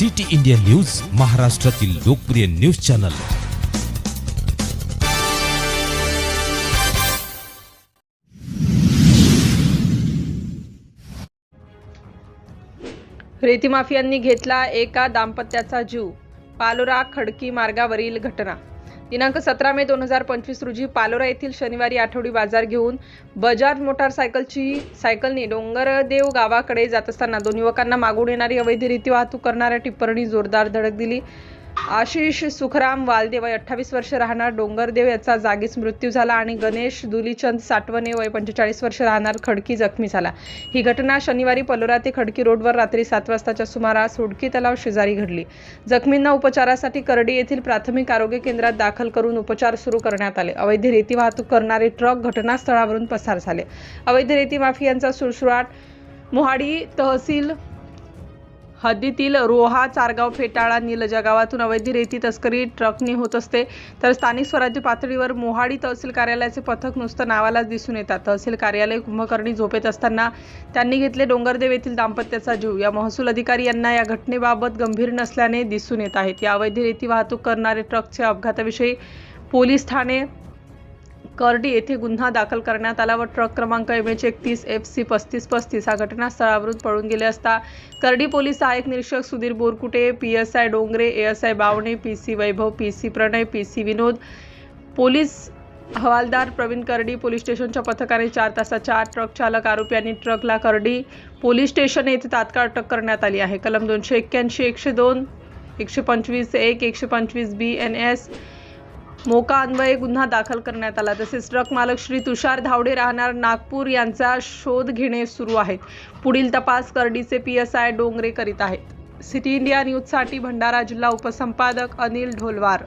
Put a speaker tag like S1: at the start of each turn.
S1: City India news महाराष्ट्रातील लोकप्रिय news channel.
S2: रेती माफियांनी घेतला एका दाम्पत्याचा जीव. पालोरा खडकी मार्गावरील घटना. दिनांक सतरा मे दोन हजार पंचवीस रोजी पालोरा येथील शनिवारी आठवडी बाजार घेऊन बजाज मोटारसायकलची सायकलने डोंगरदेव गावाकडे जात असताना दोन युवकांना मागून येणारी अवैध रीती वाहतूक करणाऱ्या टिप्परणी जोरदार धडक दिली. आशिष सुखराम वालदे वय अठ्ठावीस वर्ष राहणार डोंगरदेव याचा जागीच मृत्यू झाला आणि गणेश दुलीचंद साठवणे वय पंचेचाळीस वर्ष राहणार खडकी जखमी झाला. ही घटना शनिवारी पलोरा ते खडकी रोडवर रात्री सात वाजताच्या सुमारास हुडकी तलाव शेजारी घडली. जखमींना उपचारासाठी करडी येथील प्राथमिक आरोग्य केंद्रात दाखल करून उपचार सुरू करण्यात आले. अवैध रेती वाहतूक करणारे ट्रक घटनास्थळावरून पसार झाले. अवैध रेती माफियांचा सुळसुळाट मोहाडी तहसील हद्दीतील रोहा चारगाव फेटाळा निलजा गावातून अवैध रेती तस्करी ट्रकनी होत असते. तर स्थानिक स्वराज्य पातळीवर मोहाडी तहसील कार्यालयाचे पथक नुसतं नावालाच दिसून येतात. तहसील कार्यालय कुंभकर्णी झोपेत असताना त्यांनी घेतले डोंगरदेव येथील दाम्पत्याचा जीव. या महसूल अधिकारी यांना या घटनेबाबत गंभीर नसल्याने दिसून येत आहेत. या अवैध रेती वाहतूक करणारे ट्रकच्या अपघाताविषयी पोलीस ठाणे करडी येथे गुन्हा दाखल करण्यात आला व ट्रक क्रमांक एम एच एकतीस एफ सी पस्तीस पस्तीस हा घटनास्थळावरून पळून गेले असता करडी पोलीस सहाय्यक निरीक्षक Sudhir Borkute P S I Dongre A S I Bawane P C Vaibhav P C Pranay P C Vinod police हवालदार प्रवीण करडी पोलीस स्टेशनच्या पथकाने चार तासाच्या आत ट्रक चालक आरोपी आणि ट्रकला करडी पोलीस स्टेशन येथे तात्काळ अटक करण्यात आली आहे. कलम दोनशे एक्क्याऐंशी एकशे दोन एकशे पंचवीस एक एकशे पंचवीस बी एन एस मोका अन्वये गुन्हा दाखल करण्यात आला. तसेच ट्रक मालक श्री तुषार धावडे राहणार नागपूर यांचा शोध घेणे सुरू आहे. पुढील तपास करडीचे पी एस आय डोंगरे करीत आहेत. सिटी इंडिया न्यूजसाठी भंडारा जिल्हा उपसंपादक अनिल ढोलवार.